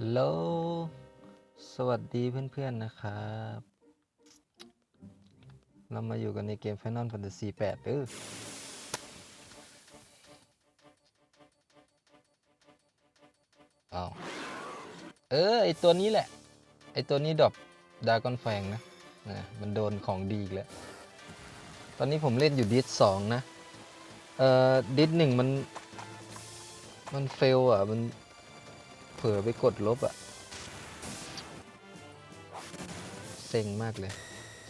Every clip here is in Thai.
ฮัลโหล สวัสดีเพื่อนๆนะครับ เรามาอยู่กันในเกม Final Fantasy 8เอออ้าเออ ไอตัวนี้แหละ ไอตัวนี้ดรอปดากอนแฟงนะนะมันโดนของดีอีกแล้ว ตอนนี้ผมเล่นอยู่ดิสสองนะ เอ่อ ดิสหนึ่งมัน มันเฟลอะ มัน ลอไปกดลบอะเซ็งมากเลย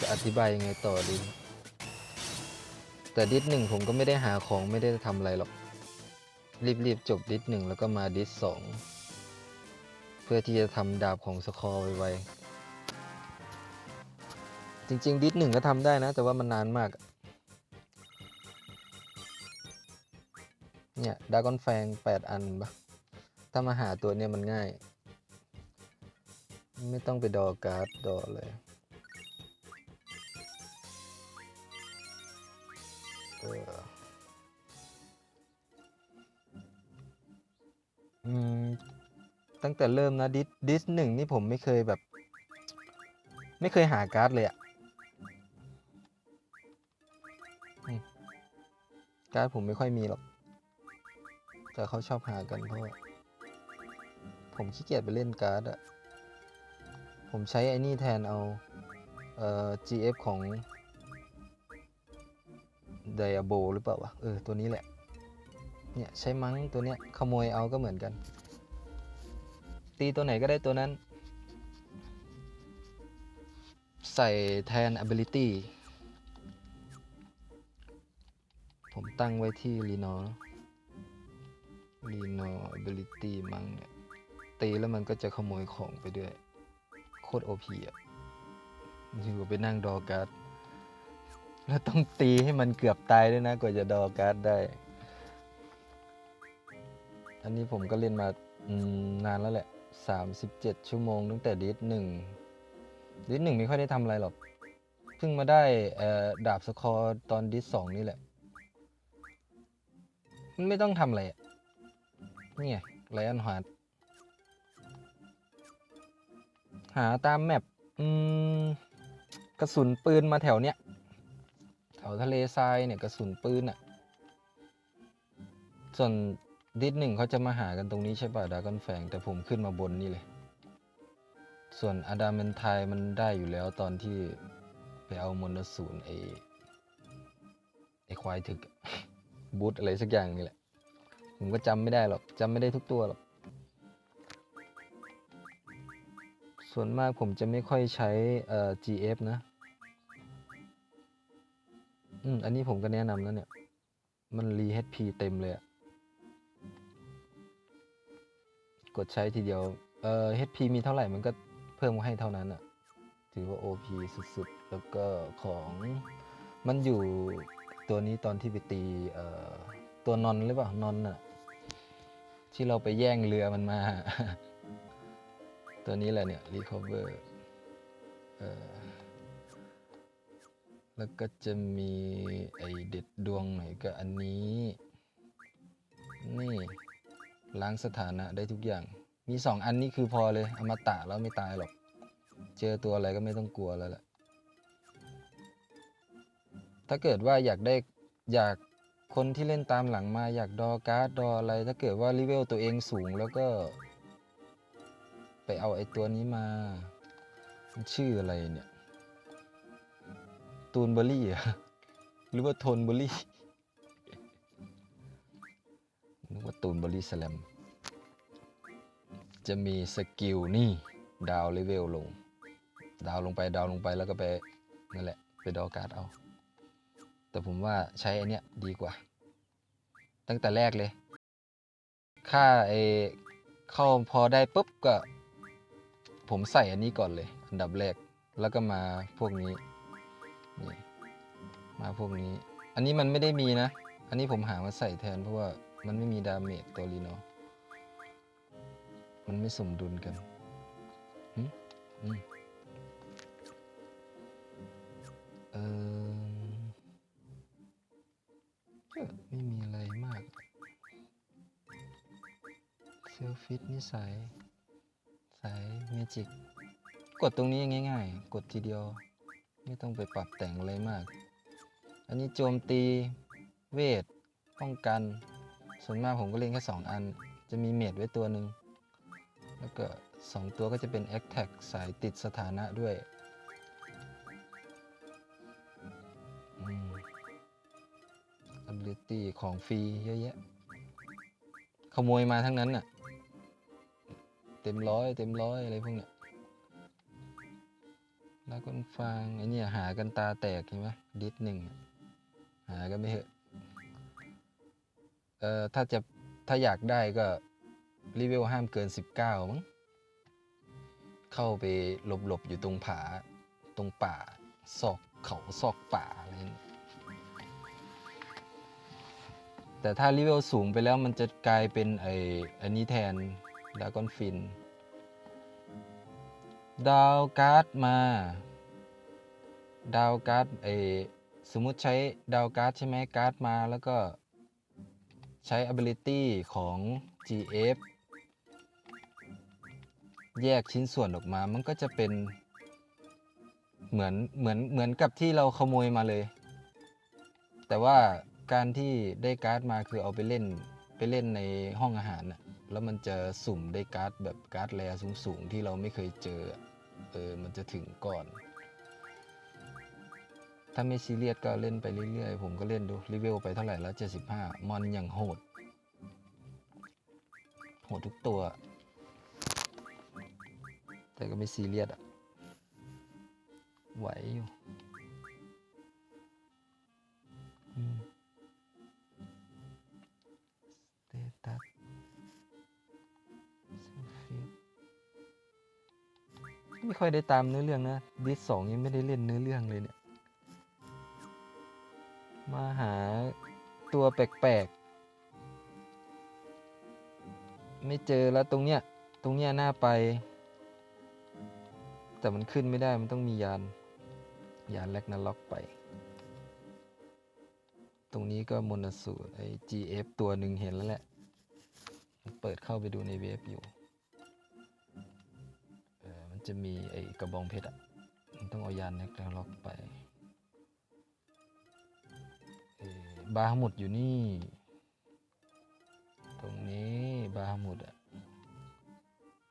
จะอธิบายยังไงต่อดี แต่ดิสหนึ่งผมก็ไม่ได้หาของไม่ได้ทำอะไรหรอก รีบๆจบดิสหนึ่งแล้วก็มาดิสสองเพื่อที่จะทำดาบของสคอร์ไวๆจริง ๆ ดิสหนึ่งก็ทำได้นะ แต่ว่ามันนานมากเนี่ยดากอนแฟง 8 อันปะ ถ้ามาหาตัวเนี่ยมันง่าย ไม่ต้องไปดอการ์ดดอเลยเอออืม ตั้งแต่เริ่มนะ ดิสดิสหนึ่งนี่ผมไม่เคยแบบ ไม่เคยหาการ์ดเลยอะการ์ดผมไม่ค่อยมีหรอก แต่เขาชอบหากันเพราะ ผมขี้เกียจไปเล่นการ์ดอะผมใช้ไอ้นี่แทนเอา เอ่อ GF ของ Diabo หรือเปล่าวะ เออ ตัวนี้แหละ เนี่ย ใช้มั้งตัวเนี้ย ขโมยเอาก็เหมือนกัน ตีตัวไหนก็ได้ตัวนั้น ใส่แทน ability ผมตั้งไว้ที่ Reno Reno ability มั้งเนี่ย ตีแล้วมันก็จะขโมยของไปด้วย โคตรโอพีอะอยู่ไปนั่งดอการ์ดแล้วต้องตีให้มันเกือบตายด้วยนะ กว่าจะดอการ์ดได้ อันนี้ผมก็เล่นมานานแล้วแหละ 37 ชั่วโมงตั้งแต่ดิสหนึ่งดิสหนึ่งไม่ค่อยได้ทำอะไรหรอก เพิ่งมาได้ดาบสคอร์ตอนดิสสองนี่แหละ มันไม่ต้องทำอะไรอะนี่ไงไลออนฮาร์ด หาตามแมปกระสุนปืนมาแถวเนี้ยแถวทะเลทรายเนี่ยกระสุนปืนอะ่ะส่วนดิสหนึ่งเขาจะมาหากันตรงนี้ใช่ป่ะดากอนแฟงแต่ผมขึ้นมาบนนี่เลย ส่วนอาดาเมนไทยมันได้อยู่แล้วตอนที่ไปเอามนตศูนย์ไอไอควายถึกบูทอะไรสักอย่างนี่แหละ ผมก็จำไม่ได้หรอกจำไม่ได้ทุกตัวหรอก ส่วนมากผมจะไม่ค่อยใช้เอ่อ GF นะ อืม อันนี้ผมก็แนะนำแล้วเนี่ย มันรี HP เต็มเลยอะกดใช้ทีเดียว เอ่อ HP มีเท่าไหร่มันก็เพิ่มให้เท่านั้นอะถือว่า OP สุดๆ แล้วก็ของมันอยู่ตัวนี้ตอนที่ไปตี เอ่อ ตัวนอนหรือเปล่านอนอะที่เราไปแย่งเรือมันมา ตัวนี้แหละเนี่ย recover เออแล้วก็จะมีไอเด็ดดวงหน่อยก็อันนี้ นี่ล้างสถานะได้ทุกอย่าง มีสองอันนี้คือพอเลยอมตะแล้วไม่ตายหรอก เจอตัวอะไรก็ไม่ต้องกลัวแล้วแหละถ้าเกิดว่าอยากได้อยากคนที่เล่นตามหลังมาอยากดอการ์ดดออะไร ถ้าเกิดว่าลีเวลตัวเองสูงแล้วก็ ไปเอาไอ้ตัวนี้มามันชื่ออะไรเนี่ย ตูนเบอร์รี่เหรอะหรือว่าโทนเบอร์รี่นึกว่าตูนเบอร์รี่สแลมจะมีสกิลนี่ ดาวเลเวลลง ดาวลงไปดาวลงไปแล้วก็ไป นั่นแหละ ไปดอการ์ดเอา แต่ผมว่าใช้อันเนี้ยดีกว่า ตั้งแต่แรกเลย ค่าไอเข้าพอได้ปุ๊บก็ ผมใส่อันนี้ก่อนเลย อันดับแรกแล้วก็มาพวกนี้นี่มาพวกนี้ อันนี้มันไม่ได้มีนะ อันนี้ผมหามาใส่แทนเพราะว่ามันไม่มีดาเมจตัวรีโนมันไม่สมดุลกันหึมเออก็ไม่มีอะไรมาก เซลฟิตนิสัย สายเมจิก กดตรงนี้ง่ายๆ กดทีเดียว ไม่ต้องไปปรับแต่งอะไรมาก อันนี้โจมตีเวท ป้องกัน ส่วนมากผมก็เล่นแค่ 2 อัน จะมีเมดไว้ตัวหนึ่ง แล้วก็ 2 ตัวก็จะเป็น a t t a c k สายติดสถานะด้วยอืม ability ของฟรีเยอะแยะ ขโมยมาทั้งนั้นน่ะ เต็มร้อยเต็มร้อยอะไรพวกเนี้ยแล้วก็ฟังไอ้เนี่ยหากันตาแตกเห็นไหมดิสหนึ่งหากันไม่เหอะเอ่อถ้าจะถ้าอยากได้ก็รีเวลห้ามเกิน 19 มั้ง เข้าไปหลบๆ อยู่ตรงผา ตรงป่า ซอกเขาซอกป่าอะไรนั่แต่ถ้ารีเวลสูงไปแล้วมันจะกลายเป็นไอ้อันนี้แทน ดากอนฟิน ดาวการ์ดมา ดาวการ์ดไอสมมุติใช้ดาวการ์ดใช่ไหมการ์ดมาแล้วก็ใช้ ability ของ GF แยกชิ้นส่วนออกมา มันก็จะเป็นเหมือนเหมือนเหมือนกับที่เราขโมยมาเลย แต่ว่าการที่ได้การ์ดมาคือเอาไปเล่น ไปเล่นในห้องอาหารน่ะแล้วมันจะสุ่มได้การ์ดแบบการ์ดแรสูงๆ ที่เราไม่เคยเจอ เออ มันจะถึงก่อน ถ้าไม่ซีเรียสก็เล่นไปเรื่อยๆ ผมก็เล่นดูรีเวลไปเท่าไหร่แล้ว 75 มอนอย่างโหด โหดทุกตัว แต่ก็ไม่ซีเรียสอะไหวอยู่ ไม่ค่อยได้ตามเนื้อเรื่องนะดิสสองยังไม่ได้เล่นเนื้อเรื่องเลยเนี่ย มาหาตัวแปลกๆ ไม่เจอแล้วตรงเนี้ย ตรงเนี้ยน่าไป แต่มันขึ้นไม่ได้มันต้องมียาน ยานแลกนาล็อกไป ตรงนี้ก็มนสูตรไอ้ GF ตัวหนึ่งเห็นแล้วแหละ เปิดเข้าไปดูในเว็บอยู่ จะมีไอ้กระบองเพชรอะมันต้องเอายานแลกนาล็อกไปบาฮมุดอยู่นี่ ตรงนี้บาฮมุดอะ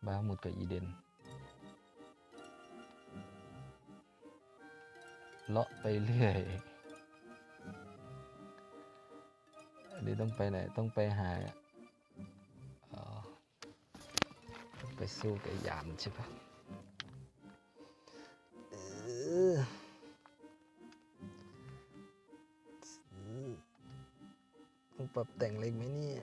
บาฮมุดกับอีเดนเลาะไปเรื่อยอันนี้ต้องไปไหน ต้องไปหาอ๋ออไปสู้กับยานใช่ปะ ปรับแต่งเล็กไหมเนี่ย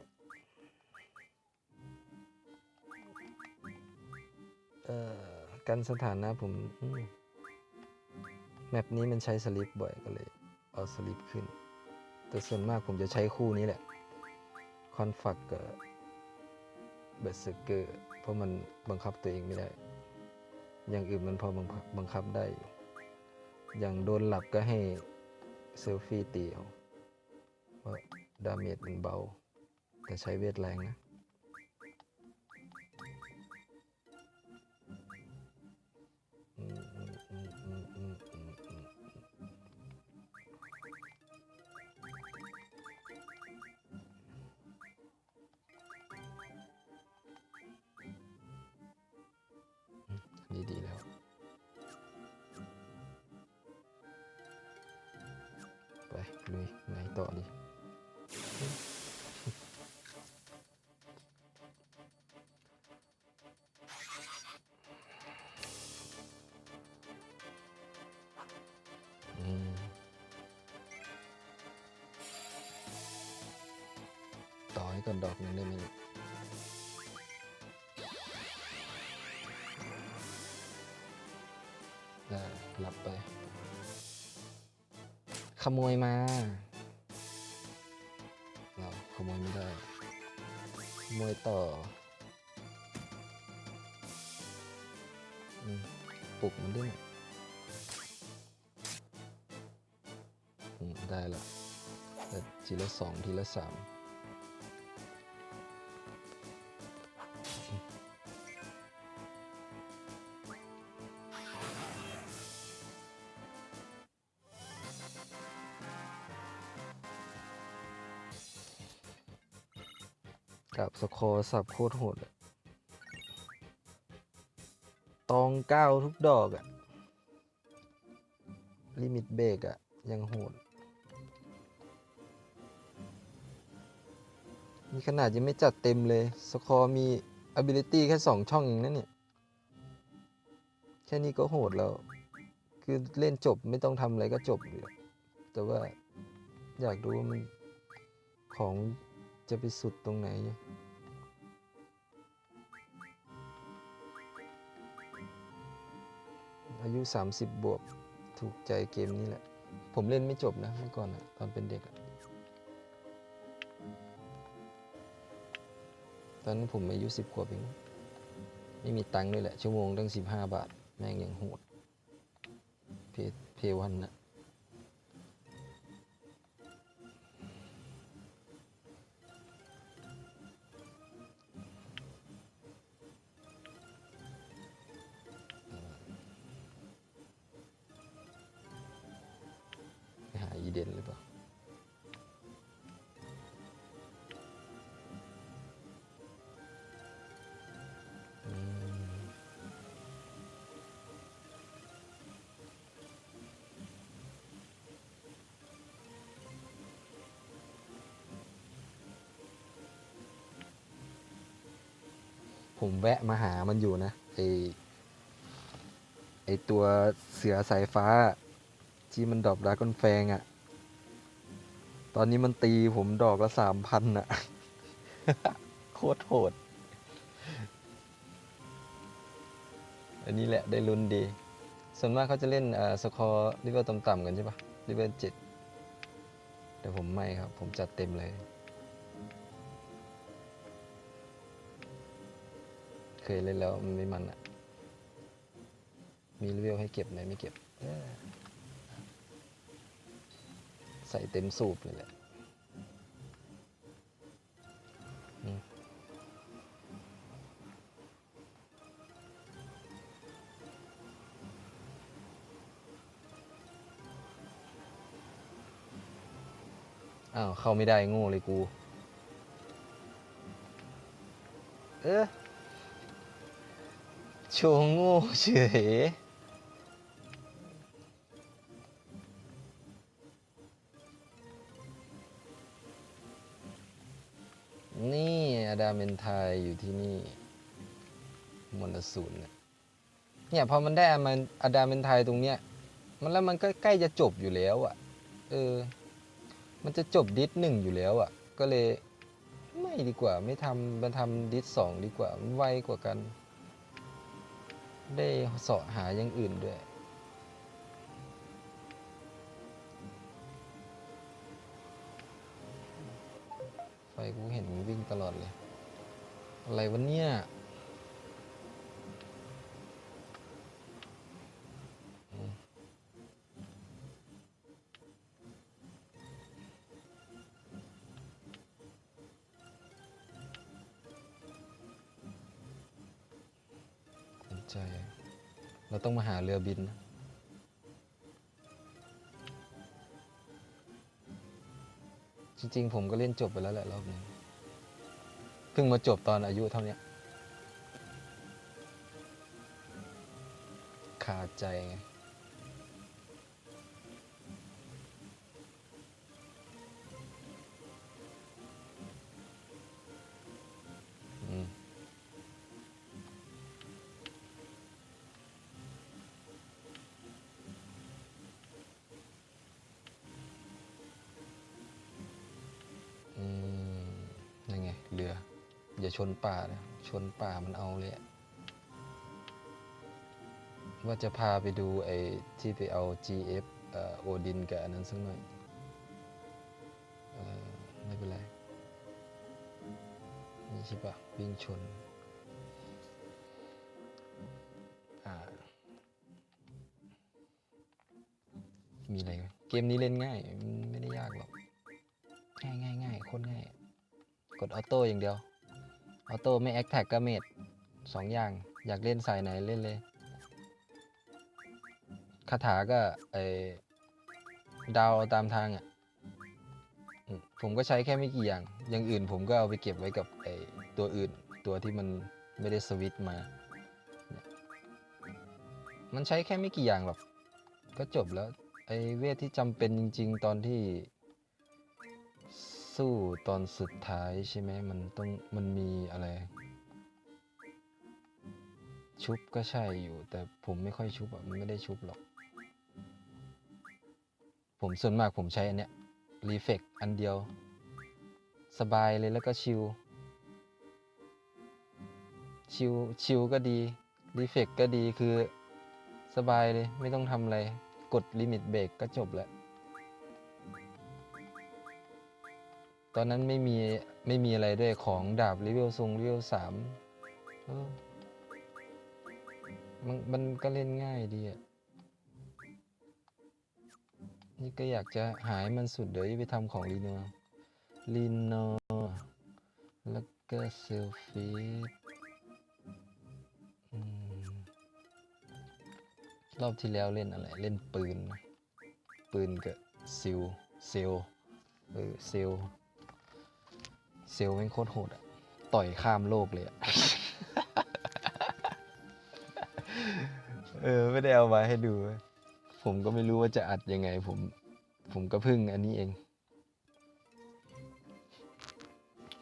เอ่อกันสถานะผมมแมปนี้มันใช้สลิปบ่อยก็เลย เอาสลิปขึ้น แต่ส่วนมากผมจะใช้คู่นี้แหละ คอนฟักกับเบสเกอร์เพราะมันบังคับตัวเองไม่ได้ อย่างอื่นมันพอบังคับบังคับได้อยู่อย่างโดนหลับก็ให้เซลฟี่ตีเอาเพรา damit bau để xây biết lành á đi đi đâu? Vậy lui, ngay tọa đi. ให้ก่อนดอกหนึ่งได้ไหมได้หลับไป ขโมยมา เราขโมยไม่ได้ ขโมยต่ออืมปลุกมันด้วยได้ละแต่ทีละสองทีละสาม กับสโคสับโคตรโหดตองเก้าทุกดอกอะลิมิตเบรกอะยังโหดมีขนาดยังไม่จัดเต็มเลย สคอร์มี ability แค่ 2 ช่องเองนะเนี่ย แค่นี้ก็โหดแล้ว คือเล่นจบไม่ต้องทำอะไรก็จบอยู่แล้วแต่ว่าอยากดูว่ามันของ จะไปสุดตรงไหน อายุ 30 บวกถูกใจเกมนี้แหละ ผมเล่นไม่จบนะเมื่อก่อนอะตอนเป็นเด็ก ตอนนั้นผมอายุ 10 ขวบเองไม่มีตังค์ด้วยแหละ ชั่วโมงตั้ง 15 บาท แม่งยังโหด เพเพวันนะ ผมแวะมาหามันอยู่นะไอไอตัวเสือสายฟ้า ที่มันดอปดาก้อนแฟงอะ่ะ ตอนนี้มันตีผมดอกละสามพันอะ โคตรโหด อันนี้แหละได้ลุ้นดี ส่วนมากเขาจะเล่นอ่อสกอร์ลิเวลต่ำๆกันใช่ปะลิเวลเจ็ดแต่ผมไม่ครับ ผมจัดเต็มเลย เคยเล่นแล้วมันไม่มันอะมีเลเวลให้เก็บไหนไม่เก็บ ใส่เต็มสูบเลยแหละอ้าว เข้าไม่ได้โง่เลยกู เออ โชว์โง่เฉยนี่อดาเมนไทยอยู่ที่นี่มนสูนเนี่ยเนี่ยพอมันได้อามันอดาเมนไทยตรงเนี้ยมันแล้วมันก็ใกล้จะจบอยู่แล้วอะ่ะ เออ มันจะจบดิสหนึ่งอยู่แล้วอะ่ะ ก็เลยไม่ดีกว่าไม่ทำมันทำดิสสองดีกว่ามันไวกว่ากัน ได้เสาะหาอย่างอื่นด้วย ไฟกูเห็นมันวิ่งตลอดเลย อะไรวะเนี่ย ใจ เราต้องมาหาเรือบินนะจริงๆ ผมก็เล่นจบไปแล้วแหละรอบนี้เพิ่งมาจบตอนอายุเท่านี้ขาดใจไง อย่าชนป่านะชนป่ามันเอาเลยว่าจะพาไปดูไอ้ที่ไปเอา GF โอดินกับอันนั้นสักหน่อยไม่เป็นไรนี่ใช่ปะวิ่งชนอ่ามีอะไรไหมเกมนี้เล่นง่าย ไม่ได้ยากหรอก ง่ายง่ายง่ายโคตรง่าย กดออโต้อย่างเดียว ออโต้ไม่แอคแท็กก็เมดสองอย่าง อยากเล่นสายไหนเล่นเลย คาถาก็ไอดาวเอาตามทางอะ ผมก็ใช้แค่ไม่กี่อย่าง อย่างอื่นผมก็เอาไปเก็บไว้กับไอตัวอื่น ตัวที่มันไม่ได้สวิตช์มาเนี่ยมันใช้แค่ไม่กี่อย่างหรอก ก็จบแล้ว ไอเวทที่จำเป็นจริง ๆ ตอนที่ สู้ตอนสุดท้ายใช่ไหมมันต้องมันมีอะไร ชุบก็ใช่อยู่ แต่ผมไม่ค่อยชุบอะมันไม่ได้ชุบหรอก ผมส่วนมากผมใช้อันเนี้ยรีเฟกอันเดียว สบายเลยแล้วก็ชิลชิลชิลก็ดีรีเฟกก็ดีคือสบายเลย ไม่ต้องทำอะไร กดลิมิตเบรกก็จบแล้ว ตอนนั้นไม่มีไม่มีอะไรด้วยของดาบเลเวลทรงเลเวลสามมันมันก็เล่นง่ายดีอะ นี่ก็อยากจะหายมันสุดเดี๋ยวจะไปทำของลีโนลีโนแล้วก็เซลฟี่รอบที่แล้วเล่นอะไร เล่นปืน ปืนกับซิลเซลเออเซล เซลแม่งโคตรโหดอะต่อยข้ามโลกเลยอะเออไม่ได้เอามาให้ดู ผมก็ไม่รู้ว่าจะอัดยังไง ผม ผมก็เพึ่งอันนี้เอง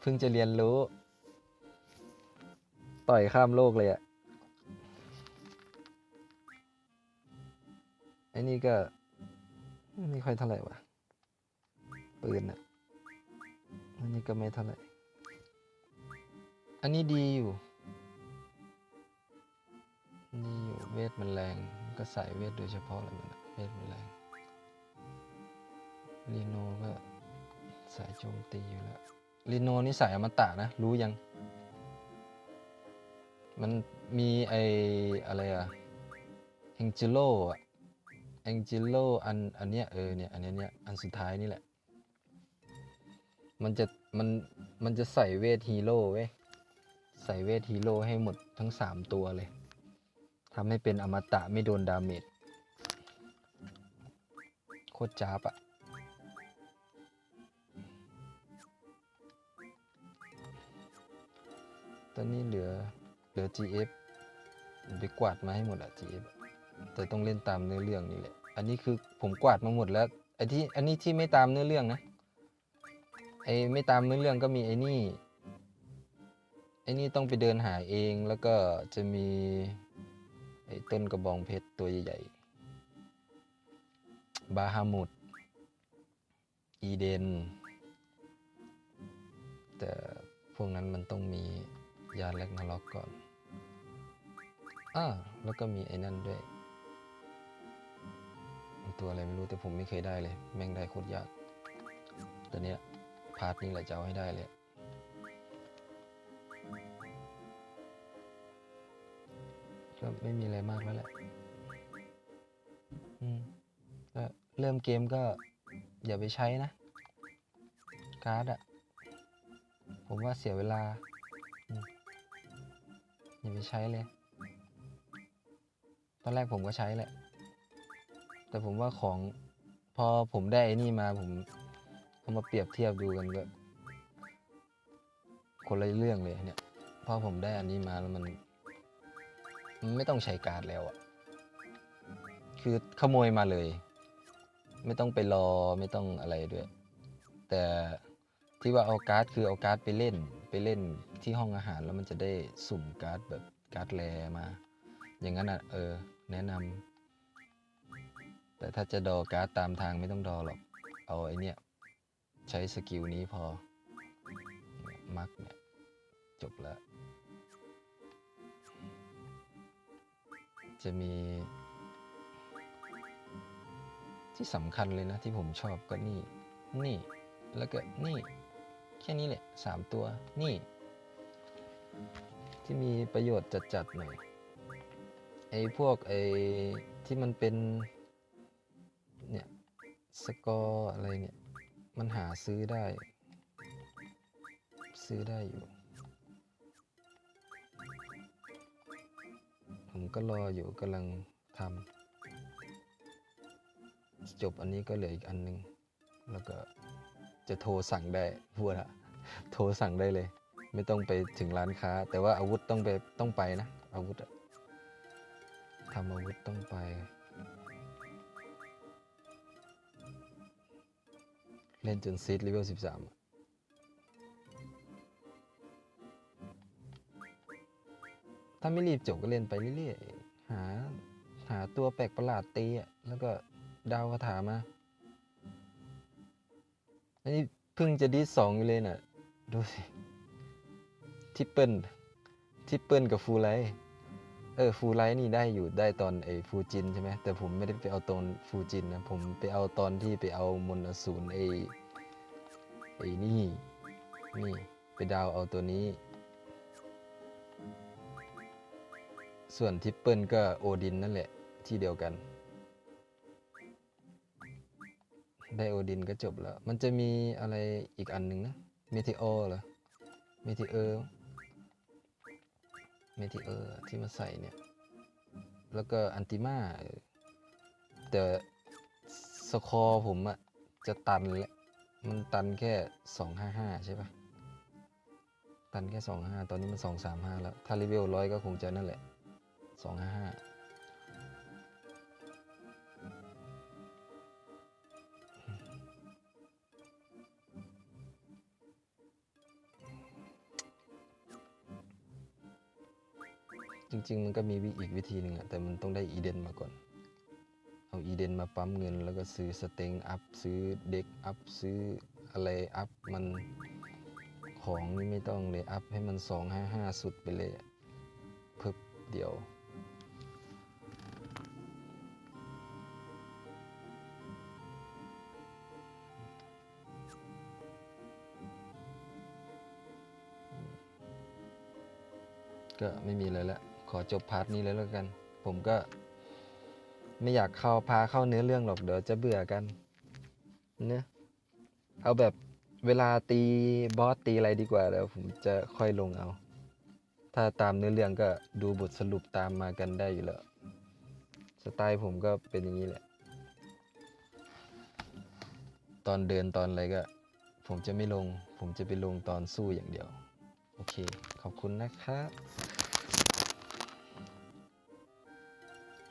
เพิ่งจะเรียนรู้ ต่อยข้ามโลกเลยอะไอ้นี่ก็ไม่ค่อยเท่าไหร่วะปืนอะ อันนี้ก็ไม่เท่าไหร่ อันนี้ดีอยู่ดีอยู่เวทมันแรง ก็ใส่เวทโดยเฉพาะเลยมันอะเวทมันแรงลีโนก็ใสายโจมตีอยู่แล้วลีโนนี่ใสายอมตะนะ รู้ยัง มันมีไออะไรอะเฮงจิโร่อะเฮงจิโร่อันอันเนี้ยเออเนี่ยอันเนี้ยเนี่ยอันสุดท้ายนี่แหละ มันจะมันมันจะใส่เวทฮีโร่เว้ยใส่เวทฮีโร่ให้หมดทั้งสามตัวเลยทำให้เป็นอมตะไม่โดนดาเมจโคตรจ้าบอะตอนนี้เหลือเหลือ GF ไปกวาดมาให้หมดอะ GF อะแต่ต้องเล่นตามเนื้อเรื่องนี่แหละ อันนี้คือผมกวาดมาหมดแล้วไอ้ที่อันนี้ที่ไม่ตามเนื้อเรื่องนะ อ้ไม่ตามเนื้อเรื่องก็มีไอ้นี่ไอ้นี่ต้องไปเดินหาเองแล้วก็จะมีไอ้ต้นกระบองเพชรตัวใหญ่ๆบาฮามุดอีเดน แต่พวกนั้นมันต้องมียาแลกนาล็อกก่อนอ่าแล้วก็มีไอ้นั่นด้วย ตัวอะไรไม่รู้แต่ผมไม่เคยได้เลย แม่งได้โคตรยากแต่เนี้ย พาร์ทนี้แหละจะเอาให้ได้เลยก็ไม่มีอะไรมากแล้วแหละอืมก็เริ่มเกมก็อย่าไปใช้นะ การ์ดอะผมว่าเสียเวลาอืมอย่าไปใช้เลย ตอนแรกผมก็ใช้แหละ แต่ผมว่าของพอผมได้ไอ้นี่มาผม เอามาเปรียบเทียบดูกันก็ คนละเรื่องเลยเนี่ยพอผมได้อันนี้มาแล้วมัน มันไม่ต้องใช้การ์ดแล้วอะคือขโมยมาเลย ไม่ต้องไปรอไม่ต้องอะไรด้วย แต่ที่ว่าเอาการ์ดคือเอาการ์ดไปเล่น ไปเล่นที่ห้องอาหารแล้วมันจะได้สุ่มการ์ดแบบการ์ดแรมา อย่างนั้นอะเออ แนะนำแต่ถ้าจะดอการ์ดตามทางไม่ต้องดอหรอก เอาไอเนี้ย ใช้สกิลนี้พอ มักเนี่ย จบแล้ว จะมี ที่สำคัญเลยนะที่ผมชอบก็นี่ นี่ แล้วก็นี่ แค่นี้แหละสามตัว นี่ ที่มีประโยชน์จัดๆหน่อย ไอ้พวกไอ้ที่มันเป็น เนี่ย สกอร์อะไรเนี่ย มันหาซื้อได้ ซื้อได้อยู่ ผมก็รออยู่กำลังทำจบอันนี้ก็เหลืออีกอันหนึง แล้วก็จะโทรสั่งได้พูดอะโทรสั่งได้เลย ไม่ต้องไปถึงร้านค้า แต่ว่าอาวุธต้องไปต้องไปนะ อาวุธทำอาวุธต้องไป ล่นจนซีดเลเวลสิบสามถ้าไม่รีบจบก็เล่นไปเรื่อยๆ หา หาตัวแปลกประหลาดตีอะแล้วก็ดาวคาถามา อันนี้เพิ่งจะดีสองอยู่เลยน่ะ ดูสิ ทิปเปิลทิปเปิลกับฟูไลท์ เออฟูไลท์นี่ได้อยู่ได้ตอนไอ้ฟูจินใช่ไหมแต่ผมไม่ได้ไปเอาตอนฟูจินนะผมไปเอาตอนที่ไปเอามนอสูรไอ้ไอ้นี่นี่ไปดาวเอาตัวนี้ ส่วนทิปเปิลก็โอดินนั่นแหละที่เดียวกัน ได้โอดินก็จบแล้ว มันจะมีอะไรอีกอันหนึ่งนะเมทิโอเหรอเมทิเออร์ เมทิเออร์ที่มาใส่เนี่ย แล้วก็อันติมาเออแต่สคอร์ผมอะจะตันแล้วมันตันแค่ 255 ใช่ปะตันแค่ 25ตอนนี้มัน 235 แล้ว ถ้ารีเวลร้อยก็คงจะนั่นแหละ 255 จริง ๆ มันก็มีวิอีกวิธีหนึ่งอะแต่มันต้องได้อีเดนมาก่อน เอาอีเดนมาปั๊มเงิน แล้วก็ซื้อสเต็งอัพซื้อเด็กอัพซื้ออะไรอัพมันของนี่ไม่ต้องเลยอัพให้มัน 255 สุดไปเลยเพิ่เดียวก็ไม่มีอะไรแล้ว ขอจบพาร์ทนี้เลยแล้วกัน ผมก็ ไม่อยากเข้าพาเข้าเนื้อเรื่องหรอกเดี๋ยวจะเบื่อกันเนะเอาแบบเวลาตีบอสตีอะไรดีกว่าเดี๋ยวผมจะค่อยลงเอา ถ้าตามเนื้อเรื่องก็ดูบทสรุปตามมากันได้อยู่แล้วสไตล์ผมก็เป็นอย่างนี้แหละ ตอนเดินตอนอะไรก็ ผมจะไม่ลง ผมจะไปลงตอนสู้อย่างเดียว โอเค ขอบคุณนะครับ